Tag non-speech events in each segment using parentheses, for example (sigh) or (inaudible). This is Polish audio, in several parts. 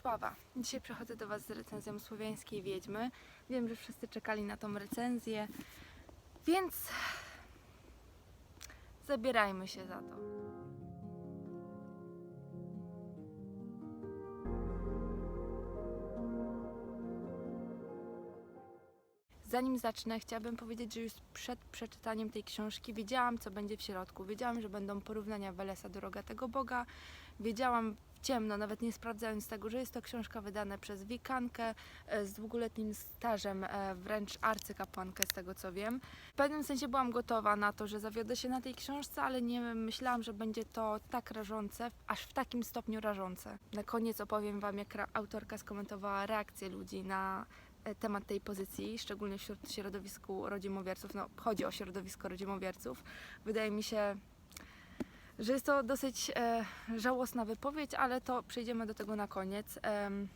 Wrocława. Dzisiaj przychodzę do Was z recenzją Słowiańskiej Wiedźmy. Wiem, że wszyscy czekali na tą recenzję, więc zabierajmy się za to. Zanim zacznę, chciałabym powiedzieć, że już przed przeczytaniem tej książki wiedziałam, co będzie w środku. Wiedziałam, że będą porównania Welesa do Rogatego Boga. Wiedziałam ciemno, nawet nie sprawdzając tego, że jest to książka wydana przez wikankę e, z długoletnim stażem, e, wręcz arcykapłankę z tego co wiem. W pewnym sensie byłam gotowa na to, że zawiodę się na tej książce, ale nie myślałam, że będzie to tak rażące, aż w takim stopniu rażące. Na koniec opowiem Wam, jak autorka skomentowała reakcję ludzi na e, temat tej pozycji, szczególnie wśród środowisku rodzimowierców. No, chodzi o środowisko rodzimowierców. Wydaje mi się, że jest to dosyć e, żałosna wypowiedź, ale to przejdziemy do tego na koniec. Em,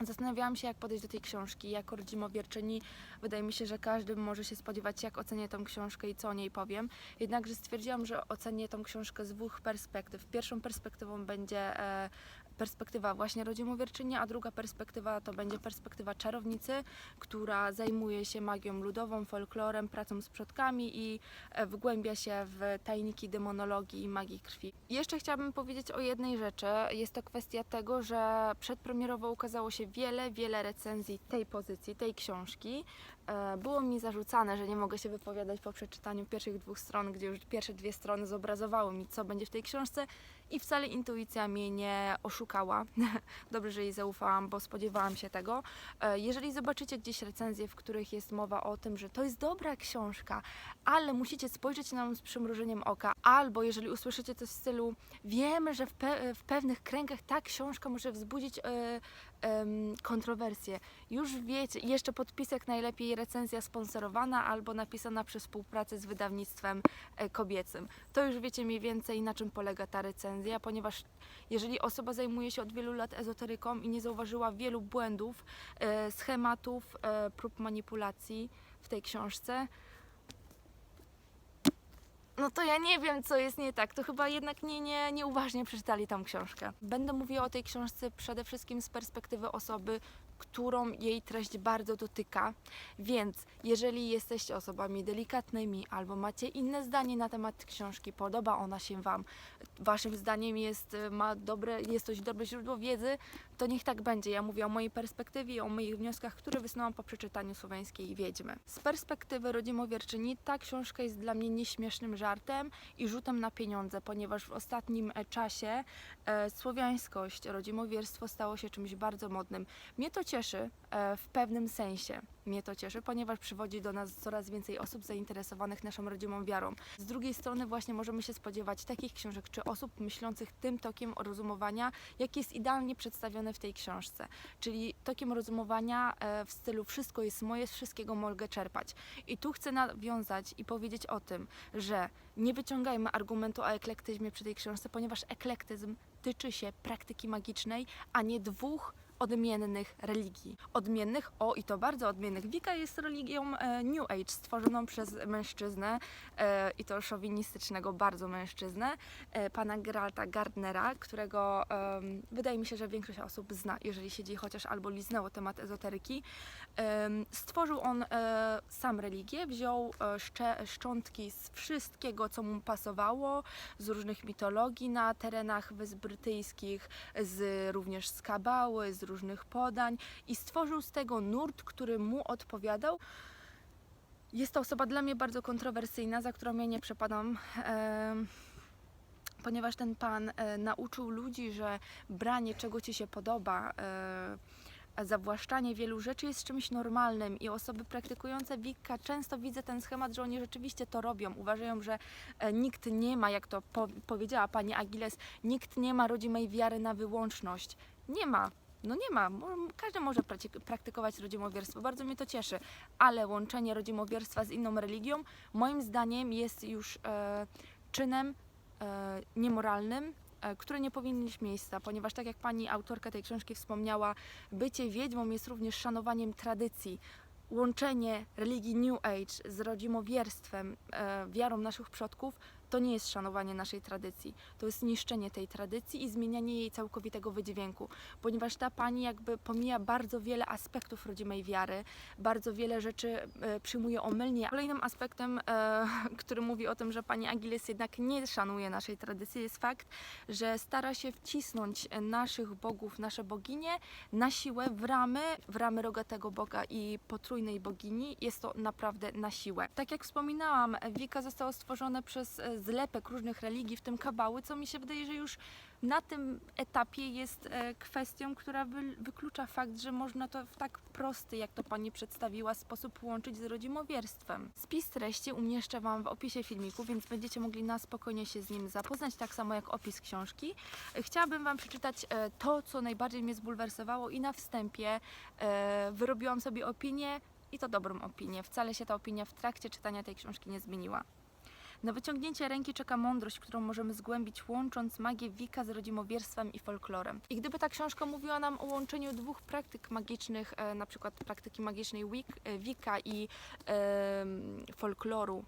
Zastanawiałam się, jak podejść do tej książki. Jako rodzimowierczyni wydaje mi się, że każdy może się spodziewać, jak ocenię tą książkę i co o niej powiem. Jednakże stwierdziłam, że ocenię tą książkę z dwóch perspektyw. Pierwszą perspektywą będzie e, perspektywa właśnie rodzimowierczyni, a druga perspektywa to będzie perspektywa czarownicy, która zajmuje się magią ludową, folklorem, pracą z przodkami i e, wgłębia się w tajniki demonologii i magii krwi. Jeszcze chciałabym powiedzieć o jednej rzeczy. Jest to kwestia tego, że przedpremierowo ukazało się wiele, wiele recenzji tej pozycji, tej książki. E, Było mi zarzucane, że nie mogę się wypowiadać po przeczytaniu pierwszych dwóch stron, gdzie już pierwsze dwie strony zobrazowały mi, co będzie w tej książce i wcale intuicja mnie nie oszukała. (laughs) Dobrze, że jej zaufałam, bo spodziewałam się tego. E, Jeżeli zobaczycie gdzieś recenzje, w których jest mowa o tym, że to jest dobra książka, ale musicie spojrzeć na nią z przymrużeniem oka, albo jeżeli usłyszycie coś w stylu wiemy, że w, pe- w pewnych kręgach ta książka może wzbudzić e, kontrowersje. Już wiecie, jeszcze podpisek najlepiej recenzja sponsorowana albo napisana przy współpracy z wydawnictwem e, kobiecym. To już wiecie mniej więcej na czym polega ta recenzja, ponieważ jeżeli osoba zajmuje się od wielu lat ezoteryką i nie zauważyła wielu błędów, e, schematów, e, prób manipulacji w tej książce, no to ja nie wiem, co jest nie tak. To chyba jednak nie, nie, nieuważnie przeczytali tą książkę. Będę mówiła o tej książce przede wszystkim z perspektywy osoby, którą jej treść bardzo dotyka. Więc jeżeli jesteście osobami delikatnymi albo macie inne zdanie na temat książki, podoba ona się Wam, Waszym zdaniem jest, ma dobre, jest to dobre źródło wiedzy, to niech tak będzie. Ja mówię o mojej perspektywie o moich wnioskach, które wysnułam po przeczytaniu Słoweńskiej Wiedźmy. Z perspektywy rodzimowierczyni ta książka jest dla mnie nieśmiesznym żartem i rzutem na pieniądze, ponieważ w ostatnim e, czasie e, słowiańskość, rodzimowierstwo stało się czymś bardzo modnym. Mnie to cieszy w pewnym sensie. Mnie to cieszy, ponieważ przywodzi do nas coraz więcej osób zainteresowanych naszą rodzimą wiarą. Z drugiej strony właśnie możemy się spodziewać takich książek czy osób myślących tym tokiem rozumowania, jak jest idealnie przedstawione w tej książce. Czyli tokiem rozumowania e, w stylu wszystko jest moje, z wszystkiego mogę czerpać. I tu chcę nawiązać i powiedzieć o tym, że nie wyciągajmy argumentu o eklektyzmie przy tej książce, ponieważ eklektyzm tyczy się praktyki magicznej, a nie dwóch odmiennych religii. Odmiennych, o i to bardzo odmiennych. Wika jest religią e, New Age, stworzoną przez mężczyznę e, i to szowinistycznego bardzo mężczyznę, e, pana Geralta Gardnera, którego wydaje mi się, że większość osób zna, jeżeli siedzi chociaż albo liznęło temat ezoteryki. Stworzył on sam religię, wziął szczątki z wszystkiego, co mu pasowało, z różnych mitologii na terenach Wysp Brytyjskich, z również z kabały, z różnych podań i stworzył z tego nurt, który mu odpowiadał. Jest to osoba dla mnie bardzo kontrowersyjna, za którą ja nie przepadam. Ponieważ ten pan e, nauczył ludzi, że branie czego ci się podoba, e, zawłaszczanie wielu rzeczy jest czymś normalnym i osoby praktykujące Wicca często widzę ten schemat, że oni rzeczywiście to robią. Uważają, że e, nikt nie ma, jak to po, powiedziała pani Agiles, nikt nie ma rodzimej wiary na wyłączność. Nie ma. No nie ma. Każdy może praktykować rodzimowierstwo. Bardzo mnie to cieszy. Ale łączenie rodzimowierstwa z inną religią moim zdaniem jest już e, czynem e, niemoralnym, e, który nie powinien mieć miejsca, ponieważ tak jak pani autorka tej książki wspomniała, bycie wiedźmą jest również szanowaniem tradycji. Łączenie religii New Age z rodzimowierstwem, e, wiarą naszych przodków, to nie jest szanowanie naszej tradycji. To jest niszczenie tej tradycji i zmienianie jej całkowitego wydźwięku, ponieważ ta pani jakby pomija bardzo wiele aspektów rodzimej wiary, bardzo wiele rzeczy e, przyjmuje omylnie. Kolejnym aspektem, e, (laughs) który mówi o tym, że pani Agiles jednak nie szanuje naszej tradycji, jest fakt, że stara się wcisnąć naszych bogów, nasze boginie na siłę w ramy, w ramy rogatego boga i potrójnej bogini. Jest to naprawdę na siłę. Tak jak wspominałam, Wika zostało stworzone przez e, zlepek różnych religii, w tym kabały, co mi się wydaje, że już na tym etapie jest e, kwestią, która wy, wyklucza fakt, że można to w tak prosty, jak to Pani przedstawiła, sposób łączyć z rodzimowierstwem. Spis treści umieszczę Wam w opisie filmiku, więc będziecie mogli na spokojnie się z nim zapoznać, tak samo jak opis książki. Chciałabym Wam przeczytać e, to, co najbardziej mnie zbulwersowało i na wstępie e, wyrobiłam sobie opinię i to dobrą opinię. Wcale się ta opinia w trakcie czytania tej książki nie zmieniła. Na wyciągnięcie ręki czeka mądrość, którą możemy zgłębić, łącząc magię Wika z rodzimowierstwem i folklorem. I gdyby ta książka mówiła nam o łączeniu dwóch praktyk magicznych, e, na przykład praktyki magicznej e, Wika i e, folkloru,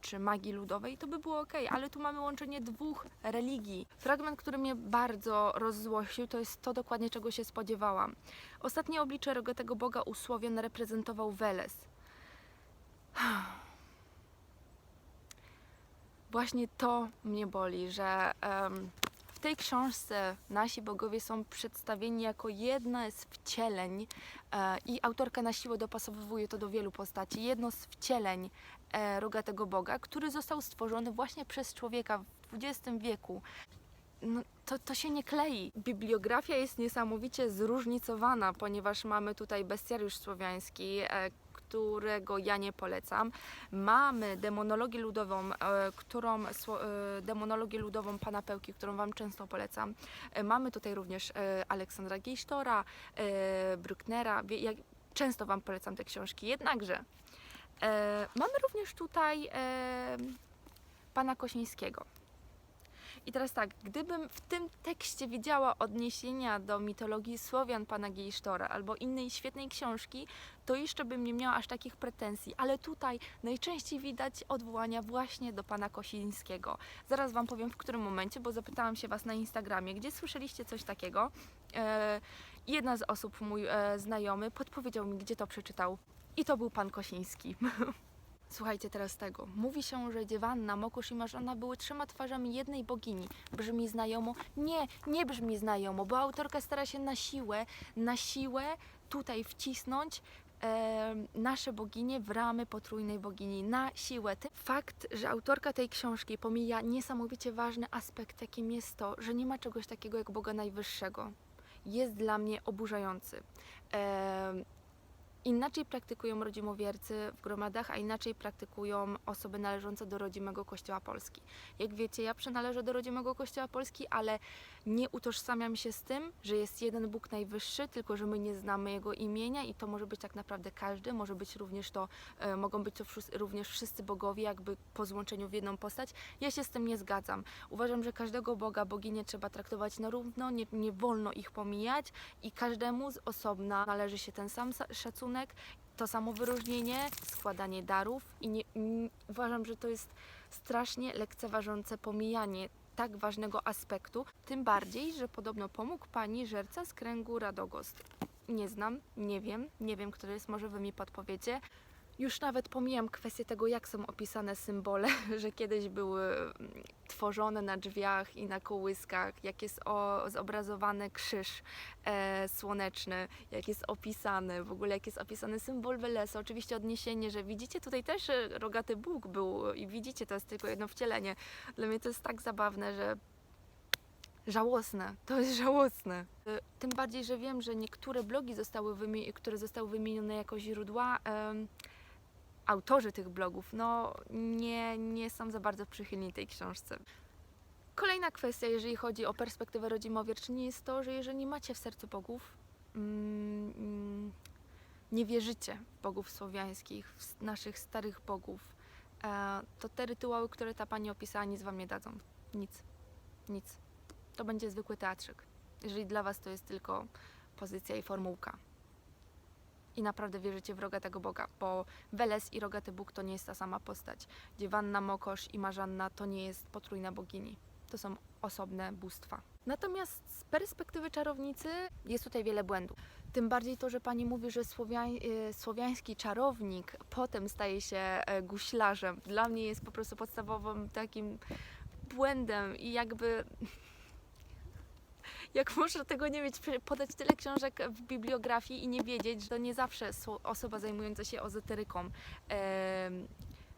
czy magii ludowej, to by było ok, ale tu mamy łączenie dwóch religii. Fragment, który mnie bardzo rozzłościł, to jest to dokładnie, czego się spodziewałam. Ostatnie oblicze rogatego boga usłowion reprezentował Weles. (sighs) Właśnie to mnie boli, że em, w tej książce nasi bogowie są przedstawieni jako jedna z wcieleń e, i autorka na siłę dopasowuje to do wielu postaci. Jedno z wcieleń e, rogatego boga, który został stworzony właśnie przez człowieka w XX wieku. No, to, to się nie klei. Bibliografia jest niesamowicie zróżnicowana, ponieważ mamy tutaj bestiariusz słowiański, e, którego ja nie polecam. Mamy demonologię ludową, e, którą, e, demonologię ludową pana Pełki, którą Wam często polecam. E, Mamy tutaj również Aleksandra Geisztora, Ja często Wam polecam te książki. Jednakże mamy również tutaj pana Kosińskiego. I teraz tak, gdybym w tym tekście widziała odniesienia do mitologii Słowian pana Geisztora albo innej świetnej książki, to jeszcze bym nie miała aż takich pretensji, ale tutaj najczęściej widać odwołania właśnie do pana Kosińskiego. Zaraz Wam powiem w którym momencie, bo zapytałam się Was na Instagramie, gdzie słyszeliście coś takiego. E, jedna z osób, mój e, znajomy, podpowiedział mi, gdzie to przeczytał. I to był pan Kosiński. (laughs) Słuchajcie teraz tego. Mówi się, że Dziewanna, Mokusz i Marzona były trzema twarzami jednej bogini. Brzmi znajomo? Nie, nie brzmi znajomo, bo autorka stara się na siłę, na siłę tutaj wcisnąć e, nasze boginie w ramy potrójnej bogini. Na siłę. Fakt, że autorka tej książki pomija niesamowicie ważny aspekt, jakim jest to, że nie ma czegoś takiego jak Boga Najwyższego, jest dla mnie oburzający. Em, Inaczej praktykują rodzimowiercy w gromadach, a inaczej praktykują osoby należące do rodzimego Kościoła Polski. Jak wiecie, ja przynależę do rodzimego Kościoła Polski, ale nie utożsamiam się z tym, że jest jeden Bóg najwyższy, tylko że my nie znamy Jego imienia i to może być tak naprawdę każdy, może być również to, e, mogą być to wszyscy, również wszyscy bogowie, jakby po złączeniu w jedną postać. Ja się z tym nie zgadzam. Uważam, że każdego Boga, boginię trzeba traktować na równo, nie, nie wolno ich pomijać i każdemu z osobna należy się ten sam sa- szacunek, to samo wyróżnienie, składanie darów i nie, n- uważam, że to jest strasznie lekceważące pomijanie tak ważnego aspektu, tym bardziej, że podobno pomógł pani żerca z kręgu Radogost. Nie znam, nie wiem, nie wiem, kto to jest, może wy mi podpowiecie. Już nawet pomijam kwestię tego, jak są opisane symbole, (laughs) że kiedyś były mm, tworzone na drzwiach i na kołyskach, jak jest o, zobrazowany krzyż e, słoneczny, jak jest opisany, w ogóle jak jest opisany symbol Welesa. Oczywiście odniesienie, że widzicie tutaj też e, rogaty Bóg był i widzicie, to jest tylko jedno wcielenie. Dla mnie to jest tak zabawne, że żałosne, to jest żałosne. E, Tym bardziej, że wiem, że niektóre blogi, zostały które zostały wymienione jako źródła, autorzy tych blogów, no nie, nie są za bardzo przychylni tej książce. Kolejna kwestia, jeżeli chodzi o perspektywę rodzimowierczyni, jest to, że jeżeli macie w sercu bogów, mm, nie wierzycie w bogów słowiańskich, w naszych starych bogów, e, to te rytuały, które ta pani opisała, nic wam nie dadzą. Nic. Nic. To będzie zwykły teatrzyk. Jeżeli dla was to jest tylko pozycja i formułka. I naprawdę wierzycie w rogatego Boga, bo Weles i rogaty Bóg to nie jest ta sama postać. Dziewanna Mokosz i Marzanna to nie jest potrójna bogini. To są osobne bóstwa. Natomiast z perspektywy czarownicy jest tutaj wiele błędów. Tym bardziej to, że pani mówi, że słowiań, e, słowiański czarownik potem staje się e, guślarzem. Dla mnie jest po prostu podstawowym takim błędem i jakby jak można tego nie mieć, podać tyle książek w bibliografii i nie wiedzieć, że to nie zawsze so- osoba zajmująca się ezoteryką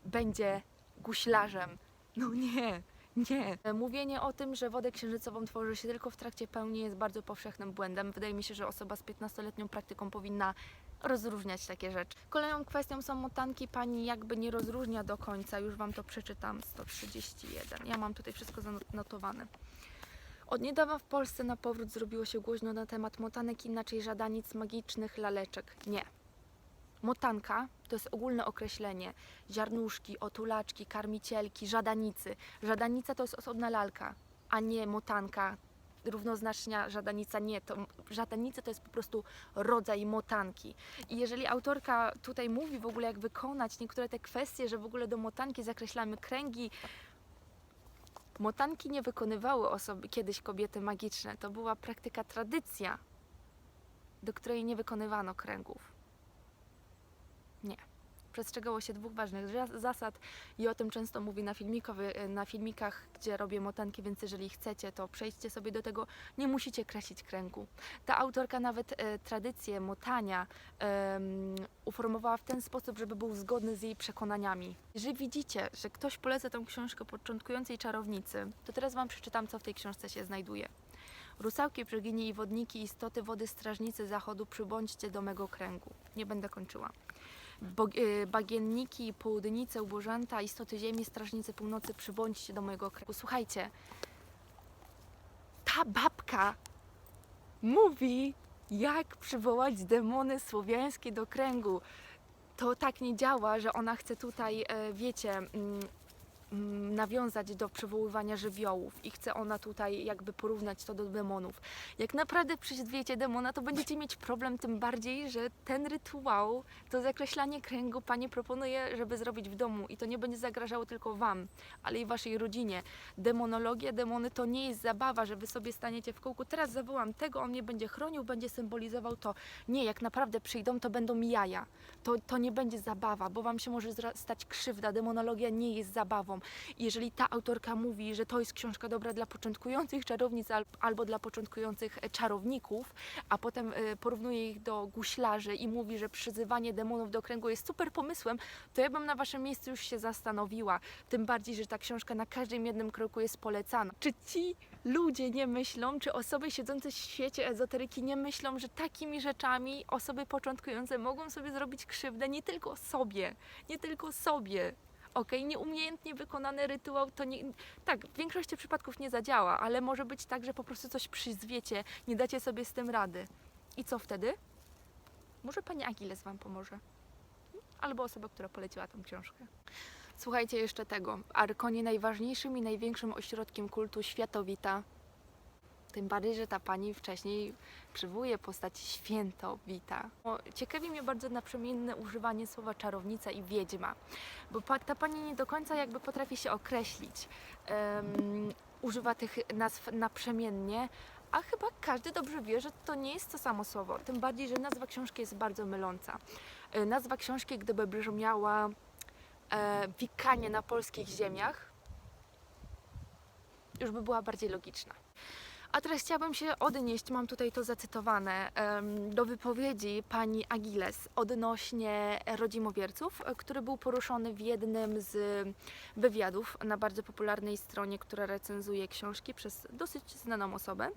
będzie guślarzem. No nie, nie. Mówienie o tym, że wodę księżycową tworzy się tylko w trakcie pełni jest bardzo powszechnym błędem. Wydaje mi się, że osoba z 15-letnią praktyką powinna rozróżniać takie rzeczy. Kolejną kwestią są motanki. Pani jakby nie rozróżnia do końca. Już Wam to przeczytam. 131. Ja mam tutaj wszystko zanotowane. Od niedawna w Polsce na powrót zrobiło się głośno na temat motanek, inaczej żadanic magicznych laleczek. Nie. Motanka to jest ogólne określenie. Ziarnuszki, otulaczki, karmicielki, żadanicy. Żadanica to jest osobna lalka, a nie motanka. Równoznacznia żadanica nie. To, żadanica to jest po prostu rodzaj motanki. I jeżeli autorka tutaj mówi w ogóle jak wykonać niektóre te kwestie, że w ogóle do motanki zakreślamy kręgi, Motanki nie wykonywały osoby, kiedyś kobiety magiczne. To była praktyka, tradycja, do której nie wykonywano kręgów. Przestrzegało się dwóch ważnych za- zasad i o tym często mówi na, filmikowy, na filmikach, gdzie robię motanki, więc jeżeli chcecie, to przejdźcie sobie do tego. Nie musicie kreślić kręgu. Ta autorka nawet e, tradycję motania em, uformowała w ten sposób, żeby był zgodny z jej przekonaniami. Jeżeli widzicie, że ktoś poleca tę książkę początkującej czarownicy, to teraz Wam przeczytam, co w tej książce się znajduje. Rusałki, brzegini i wodniki, istoty wody, strażnicy zachodu, przybądźcie do mego kręgu. Nie będę kończyła. Y, bagienniki, południce, ubożęta, istoty ziemi, strażnicy północy, przybądźcie do mojego kręgu. Słuchajcie, ta babka mówi, jak przywołać demony słowiańskie do kręgu. To tak nie działa, że ona chce tutaj, e, wiecie, mm, nawiązać do przywoływania żywiołów i chce ona tutaj jakby porównać to do demonów. Jak naprawdę przyzwiecie demona, to będziecie mieć problem, tym bardziej, że ten rytuał, to zakreślanie kręgu Pani proponuje, żeby zrobić w domu i to nie będzie zagrażało tylko Wam, ale i Waszej rodzinie. Demonologia, demony to nie jest zabawa, że Wy sobie staniecie w kółku, teraz zawołam tego, on mnie będzie chronił, będzie symbolizował to. Nie, jak naprawdę przyjdą, to będą jaja. To, to nie będzie zabawa, bo Wam się może stać krzywda. Demonologia nie jest zabawą. Jeżeli ta autorka mówi, że to jest książka dobra dla początkujących czarownic al- albo dla początkujących e, czarowników, a potem e, porównuje ich do guślarzy i mówi, że przyzywanie demonów do kręgu jest super pomysłem, to ja bym na Waszym miejscu już się zastanowiła. Tym bardziej, że ta książka na każdym jednym kroku jest polecana. Czy ci ludzie nie myślą, czy osoby siedzące w świecie ezoteryki nie myślą, że takimi rzeczami osoby początkujące mogą sobie zrobić krzywdę nie tylko sobie, nie tylko sobie. Okej, nieumiejętnie wykonany rytuał to nie. Tak, w większości przypadków nie zadziała, ale może być tak, że po prostu coś przyzwiecie, nie dacie sobie z tym rady. I co wtedy? Może pani Agiles wam pomoże. Albo osoba, która poleciła tą książkę. Słuchajcie jeszcze tego. Arkonie najważniejszym i największym ośrodkiem kultu światowita. Tym bardziej, że ta pani wcześniej przywołuje postać świętowita. Ciekawi mnie bardzo naprzemienne używanie słowa czarownica i wiedźma, bo ta pani nie do końca jakby potrafi się określić. Em, używa tych nazw naprzemiennie, a chyba każdy dobrze wie, że to nie jest to samo słowo. Tym bardziej, że nazwa książki jest bardzo myląca. E, Nazwa książki, gdyby brzmiała e, Wikanie na polskich ziemiach, już by była bardziej logiczna. A teraz chciałabym się odnieść, mam tutaj to zacytowane, do wypowiedzi pani Agiles odnośnie rodzimowierców, e, który był poruszony w jednym z wywiadów na bardzo popularnej stronie, która recenzuje książki przez dosyć znaną osobę.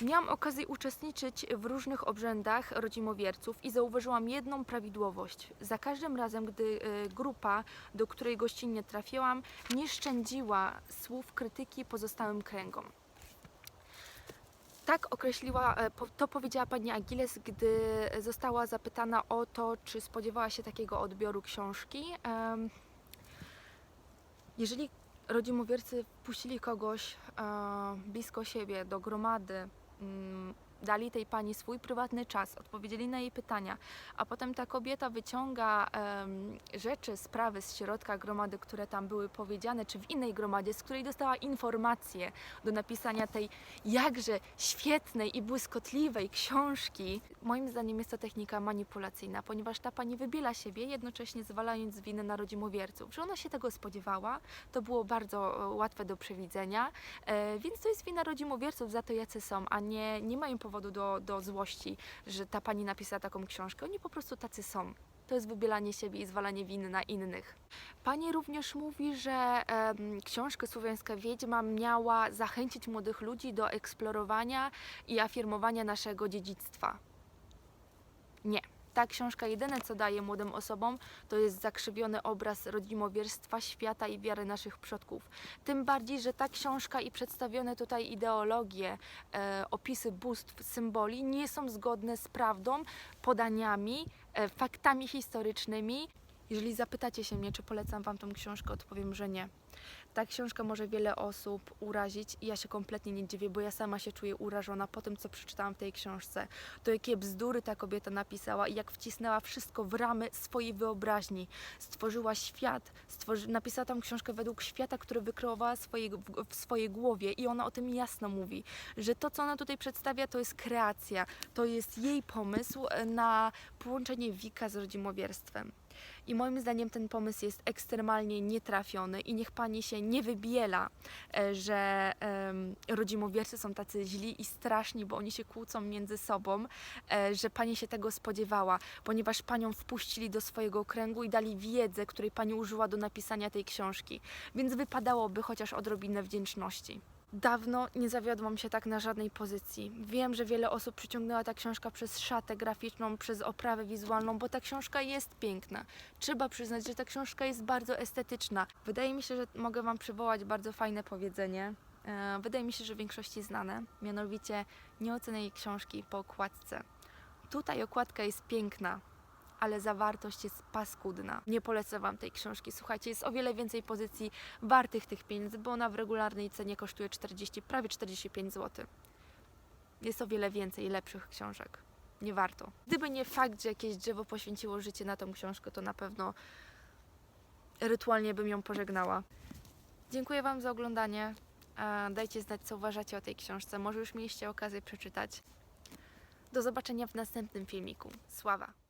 Miałam okazję uczestniczyć w różnych obrzędach rodzimowierców i zauważyłam jedną prawidłowość. Za każdym razem, gdy e, grupa, do której gościnnie trafiłam, nie szczędziła słów krytyki pozostałym kręgom. Tak określiła, e, to powiedziała pani Agiles, gdy została zapytana o to, czy spodziewała się takiego odbioru książki. Jeżeli rodzimowiercy wpuścili kogoś e, blisko siebie, do gromady, mm, dali tej pani swój prywatny czas, odpowiedzieli na jej pytania, a potem ta kobieta wyciąga em, rzeczy, sprawy z środka gromady, które tam były powiedziane, czy w innej gromadzie, z której dostała informacje do napisania tej jakże świetnej i błyskotliwej książki. Moim zdaniem jest to technika manipulacyjna, ponieważ ta pani wybiela siebie, jednocześnie zwalając winę na rodzimowierców. Że ona się tego spodziewała, to było bardzo e, łatwe do przewidzenia, e, więc to jest wina rodzimowierców za to, jacy są, a nie, nie mają powodu do, do złości, że ta pani napisała taką książkę. Oni po prostu tacy są. To jest wybielanie siebie i zwalanie winy na innych. Pani również mówi, że książka Słowiańska Wiedźma miała zachęcić młodych ludzi do eksplorowania i afirmowania naszego dziedzictwa. Nie. Ta książka jedyne, co daje młodym osobom, to jest zakrzywiony obraz rodzimowierstwa, świata i wiary naszych przodków. Tym bardziej, że ta książka i przedstawione tutaj ideologie, e, opisy bóstw, symboli nie są zgodne z prawdą, podaniami, e, faktami historycznymi. Jeżeli zapytacie się mnie, czy polecam Wam tą książkę, odpowiem, że nie. Ta książka może wiele osób urazić i ja się kompletnie nie dziwię, bo ja sama się czuję urażona po tym, co przeczytałam w tej książce. To jakie bzdury ta kobieta napisała i jak wcisnęła wszystko w ramy swojej wyobraźni. Stworzyła świat, stworzy... napisała tam książkę według świata, który wykreowała swoje... w swojej głowie i ona o tym jasno mówi, że to, co ona tutaj przedstawia, to jest kreacja, to jest jej pomysł e, na połączenie Wika z rodzimowierstwem. I moim zdaniem ten pomysł jest ekstremalnie nietrafiony i niech pani się nie wybiela, e, że rodzimowiercy są tacy źli i straszni, bo oni się kłócą między sobą, e, że pani się tego spodziewała, ponieważ panią wpuścili do swojego kręgu i dali wiedzę, której pani użyła do napisania tej książki. Więc wypadałoby chociaż odrobinę wdzięczności. Dawno nie zawiodłam się tak na żadnej pozycji. Wiem, że wiele osób przyciągnęła ta książka przez szatę graficzną, przez oprawę wizualną, bo ta książka jest piękna. Trzeba przyznać, że ta książka jest bardzo estetyczna. Wydaje mi się, że mogę Wam przywołać bardzo fajne powiedzenie. E, Wydaje mi się, że w większości znane. Mianowicie nie oceniaj książki po okładce. Tutaj okładka jest piękna, ale zawartość jest paskudna. Nie polecę Wam tej książki. Słuchajcie, jest o wiele więcej pozycji wartych tych pieniędzy, bo ona w regularnej cenie kosztuje 40, prawie 45 zł. Jest o wiele więcej lepszych książek. Nie warto. Gdyby nie fakt, że jakieś drzewo poświęciło życie na tą książkę, to na pewno rytualnie bym ją pożegnała. Dziękuję Wam za oglądanie. E, Dajcie znać, co uważacie o tej książce. Może już mieliście okazję przeczytać. Do zobaczenia w następnym filmiku. Sława!